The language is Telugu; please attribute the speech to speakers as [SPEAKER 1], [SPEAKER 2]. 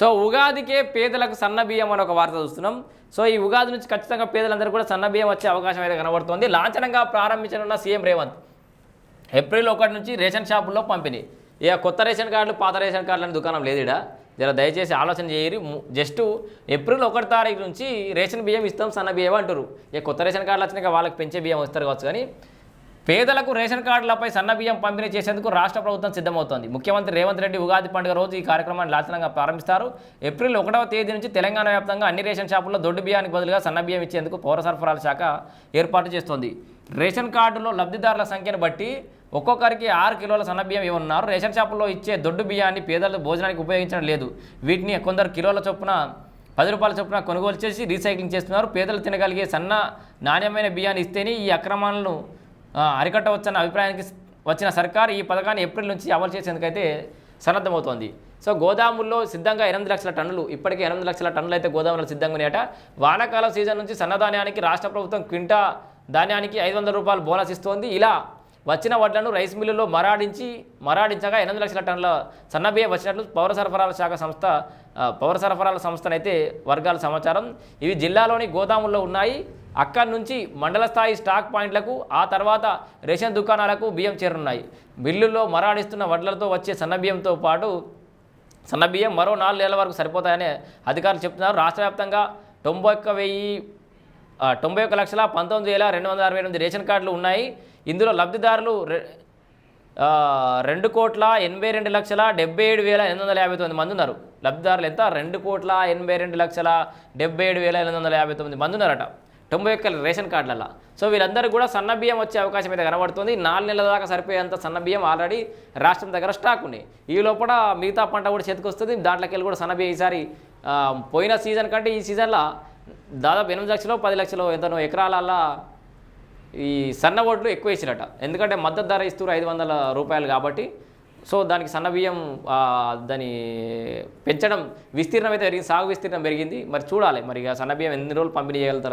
[SPEAKER 1] సో ఉగాదికే పేదలకు సన్న బియ్యం అని ఒక వార్త చూస్తున్నాం. సో ఈ ఉగాది నుంచి ఖచ్చితంగా పేదలందరూ కూడా సన్న బియ్యం వచ్చే అవకాశం అయితే కనబడుతోంది. లాంఛనంగా ప్రారంభించనున్న సీఎం రేవంత్ ఏప్రిల్ ఒకటి నుంచి రేషన్ షాపుల్లో పంపిణీ. ఇక కొత్త రేషన్ కార్డులు పాత రేషన్ కార్డులని దుకాణం లేదు ఇడ జర దయచేసి ఆలోచన చేయరు. జస్ట్ ఏప్రిల్ ఒకటి తారీఖు నుంచి రేషన్ బియ్యం ఇస్తాం సన్న బియ్యం అంటారు ఇక కొత్త రేషన్ కార్డులు వచ్చినాక వాళ్ళకి పెంచే బియ్యం వస్తారు కావచ్చు కానీ పేదలకు రేషన్ కార్డులపై సన్న బియ్యం పంపిణీ చేసేందుకు రాష్ట్ర ప్రభుత్వం సిద్ధమవుతోంది. ముఖ్యమంత్రి రేవంత్ రెడ్డి ఉగాది పండుగ రోజు ఈ కార్యక్రమాన్ని లాంఛనంగా ప్రారంభిస్తారు. ఏప్రిల్ ఒకటవ తేదీ నుంచి తెలంగాణ వ్యాప్తంగా అన్ని రేషన్ షాపుల్లో దొడ్డు బియ్యానికి బదులుగా సన్న బియ్యం ఇచ్చేందుకు పౌర సరఫరాల శాఖ ఏర్పాటు చేస్తోంది. రేషన్ కార్డులో లబ్ధిదారుల సంఖ్యను బట్టి ఒక్కొక్కరికి ఆరు కిలోల సన్న బియ్యం ఇవ్వనున్నారు. రేషన్ షాపుల్లో ఇచ్చే దొడ్డు బియ్యాన్ని పేదలు భోజనానికి ఉపయోగించడం లేదు. వీటిని కొందరు కిలోల చొప్పున పది రూపాయల చొప్పున కొనుగోలు చేసి రీసైక్లింగ్ చేస్తున్నారు. పేదలు తినగలిగే సన్న నాణ్యమైన బియ్యాన్ని ఇస్తేనే ఈ అక్రమాలను అరికట్టవచ్చన్న అభిప్రాయానికి వచ్చిన సర్కార్ ఈ పథకాన్ని ఏప్రిల్ నుంచి అమలు చేసేందుకైతే సన్నద్ధమవుతోంది. సో గోదాముల్లో సిద్ధంగా ఎనిమిది లక్షల టన్నులు ఇప్పటికే ఎనిమిది లక్షల టన్నులు అయితే గోదాములు సిద్ధంగా ఉన్నాయట వానాకాలం సీజన్ నుంచి సన్నధాన్యానికి రాష్ట్ర ప్రభుత్వం క్వింటా ధాన్యానికి ఐదు వందల రూపాయలు బోనస్ ఇస్తోంది. ఇలా వచ్చిన వడ్లను రైస్ మిల్లులో మరాడించి మరాడించగా ఎనిమిది లక్షల టన్నుల సన్నబియ్యం వచ్చినట్లు పౌర సరఫరాల శాఖ సంస్థ పౌర సరఫరాల సంస్థనైతే వర్గాల సమాచారం. ఇవి జిల్లాలోని గోదాముల్లో ఉన్నాయి. అక్కడి నుంచి మండల స్థాయి స్టాక్ పాయింట్లకు ఆ తర్వాత రేషన్ దుకాణాలకు బియ్యం చేరున్నాయి మిల్లుల్లో మరాడిస్తున్న వడ్లతో వచ్చే సన్నబియ్యంతో పాటు సన్నబియ్యం మరో నాలుగు నెలల వరకు సరిపోతాయని అధికారులు చెప్తున్నారు. రాష్ట్ర వ్యాప్తంగా తొంభై ఒక్క వెయ్యి తొంభై ఒక్క లక్షల పంతొమ్మిది వేల రెండు వందల అరవై ఎనిమిది రేషన్ కార్డులు ఉన్నాయి. ఇందులో లబ్ధిదారులు రెండు కోట్ల ఎనభై రెండు లక్షల డెబ్బై ఏడు వేల ఎనిమిది వందల యాభై తొమ్మిది మంది ఉన్నారు. లబ్ధిదారులు ఎంత? రెండు కోట్ల ఎనభై రెండు లక్షల డెబ్బై ఏడు వేల ఎనిమిది వందల యాభై తొమ్మిది మంది ఉన్నారట. తొంభై ఒక్క రేషన్ కార్డులలో సో వీళ్ళందరూ కూడా సన్న బియ్యం వచ్చే అవకాశం అయితే కనబడుతుంది. నాలుగు నెలల దాకా సరిపోయేంత సన్న బియ్యం ఆల్రెడీ రాష్ట్రం దగ్గర స్టాక్ ఉన్నాయి ఈ లోపల మిగతా పంట కూడా చేతికి వస్తుంది. దాంట్లోకి వెళ్ళి కూడా సన్న బియ్యం ఈసారి పోయిన సీజన్ కంటే ఈ సీజన్లో దాదాపు ఎనిమిది లక్షలు పది లక్షలు ఎంతనో ఎకరాలల్లా ఈ సన్న ఓట్లు ఎక్కువ వేసిరట. ఎందుకంటే మద్దతు ధర ఇస్తారు ఐదు వందల రూపాయలు కాబట్టి. సో దానికి సన్న బియ్యం దాని పెంచడం విస్తీర్ణం అయితే పెరిగింది. సాగు విస్తీర్ణం పెరిగింది. మరి చూడాలి. మరి ఇక సన్న బియ్యం ఎన్ని రోజులు పంపిణీ చేయగలుగుతారు